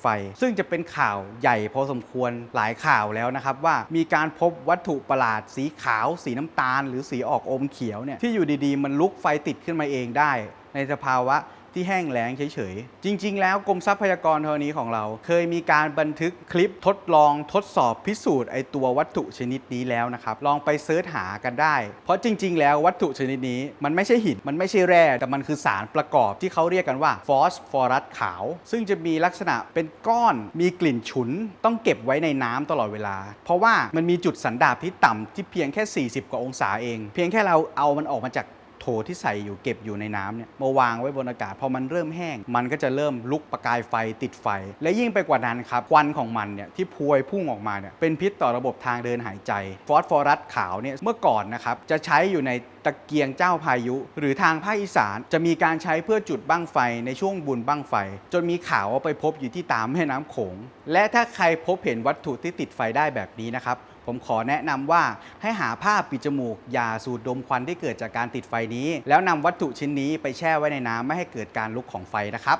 ไฟ ซึ่งจะเป็นข่าวใหญ่พอสมควรหลายข่าวแล้วนะครับ ว่ามีการพบวัตถุประหลาดสีขาว สีน้ำตาล หรือสีออกอมเขียวเนี่ยที่อยู่ดีๆ มันลุกไฟติดขึ้นมาเองได้ ในสภาวะ ที่แห้งแล้งเฉยๆ จริง ๆ แล้วกรมทรัพยากรธรณีของเรา เคยมีการบันทึกคลิปทดลองทดสอบพิสูจน์ไอตัววัตถุชนิดนี้แล้วนะครับ ลองไปเซิร์ชหากันได้ เพราะจริง ๆ แล้ววัตถุชนิดนี้มันไม่ใช่หิน มันไม่ใช่แร่ แต่มันคือสารประกอบที่เขาเรียกกันว่าฟอสฟอรัสขาว ซึ่งจะมีลักษณะเป็นก้อน มีกลิ่นฉุน ต้องเก็บไว้ในน้ำตลอดเวลา เพราะว่ามันมีจุดสันดาบที่ต่ำที่เพียงแค่ 40 กว่าองศาเอง เพียงแค่เราเอามันออกมาจาก โถที่ใส่อยู่เก็บอยู่ในน้ำเนี่ยมาวางไว้บนอากาศพอมันเริ่มแห้ง มันก็จะเริ่มลุกประกายไฟติดไฟ และยิ่งไปกว่านั้นครับควันของมันเนี่ยที่พวยพุ่งออกมาเนี่ยเป็นพิษต่อระบบทางเดินหายใจฟอสฟอรัสขาวเนี่ยเมื่อก่อนนะครับจะใช้อยู่ในตะเกียงเจ้าพายุ หรือทางภาคอีสานจะมีการใช้เพื่อจุดบั้งไฟในช่วงบุญบั้งไฟ จนมีข่าวว่าไปพบอยู่ที่ตามแม่น้ำโขง และถ้าใครพบเห็นวัตถุที่ติดไฟได้แบบนี้นะครับ ผมขอแนะนำว่าให้หาผ้าปิดจมูก อย่าสูดดมควันที่เกิดจากการติดไฟนี้ แล้วนำวัตถุชิ้นนี้ไปแช่ไว้ในน้ำไม่ให้เกิดการลุกของไฟนะครับ